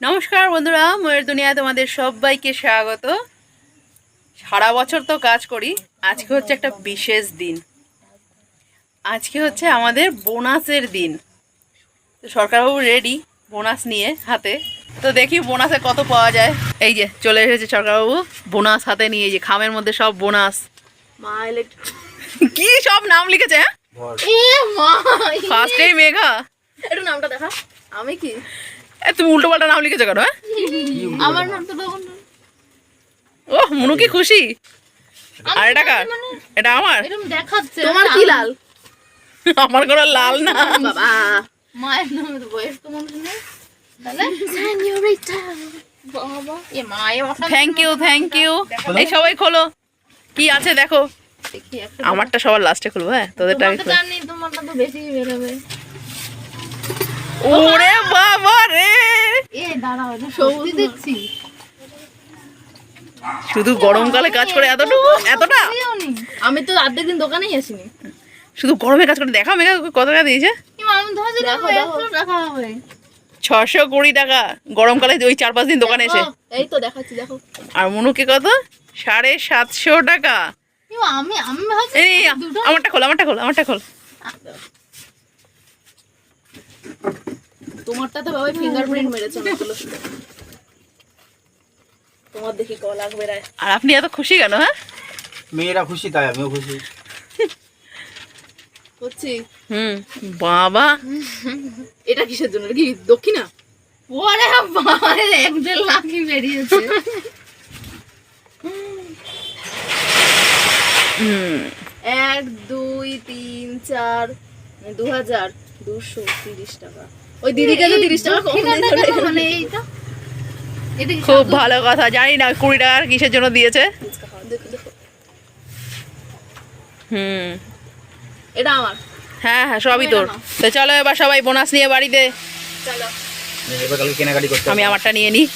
নমস্কার বন্ধুরা ময়ের দুনিয়া তোমাদের সবাইকে স্বাগত। সারা বছর তো কাজ করি আজকে হচ্ছে একটা বিশেষ দিন। আজকে হচ্ছে আমাদের বোনাসের দিন। তো সরকারবাবু রেডি বোনাস নিয়ে হাতে। তো দেখি বোনাসে কত পাওয়া যায়। এই যে চলে এসেছে সরকারবাবু বোনাস হাতে নিয়ে এই যে খামের মধ্যে সব বোনাস। কি সব নাম লিখেছে হ্যাঁ? ফার্স্টেই মেঘা। একটু নামটা দেখা। আমি কি? এ, তুমি উল্টো পাল্টা নাম লিখেছো কেন হ্যাঁ? আমার ও মনু কি খুশি? আর এটা কার? এটা আমার? দেখাচ্ছে তোমার কি লাল। আমার কোনো লাল না। বাবা। মায়ের নামে নেই। থ্যাংক ইউ থ্যাংক ইউ এই সবাই খোলো। কি আছে দেখো। আমারটা সবার লাস্টে খুলবো হ্যাঁ তোদেরটা ওরে বাবা রে এ দাঁড়াও এটা সবজি শুধু গরমকালে কাজ করে এতটুকু? এতটা? আমি তো অর্ধেক দিন দোকানেই আসিনি। শুধু গরমে কাজ করে দেখা মেঘা কত টাকা দিয়েছে? ছশো কুড়ি টাকা। গরমকালে ওই চার পাঁচ দিন দোকানে এসে। এই তো দেখাচ্ছি দেখো। আর মনুকে কত? সাড়ে সাতশো টাকা। আমারটা খোল আমারটা খোল আমারটা খোল। তোমারটা তো বাবাই ফিঙ্গারপ্রিন্ট মেরেছে অনেকগুলো। তোমার দেখি ক লাখ বেড়ায় আর আপনি এত খুশি কেন হ্যাঁ? মেয়েরা খুশি তাই আমিও খুশি। করছি হুম বাবা। এটা কিসের জন্য? কি দক্ষিণা? ওরে বাবা এক দেড় লাখই বেরিয়েছে। হুম এক দুই তিন চার দু হাজার দুশো তিরিশ টাকা। ওই দিদিকে তো তিরিশ টাকা কম মানে খুব ভালো কথা জানি না কুড়ি টাকার কিসের জন্য দিয়েছে। হুম। এটা আমার। হ্যাঁ হ্যাঁ সবই তোর। তো চলো এবার সবাই বোনাস নিয়ে বাড়িতে। চলো। এবার কালকে কেনাকাটি করতে আমি আমারটা নিয়ে নিই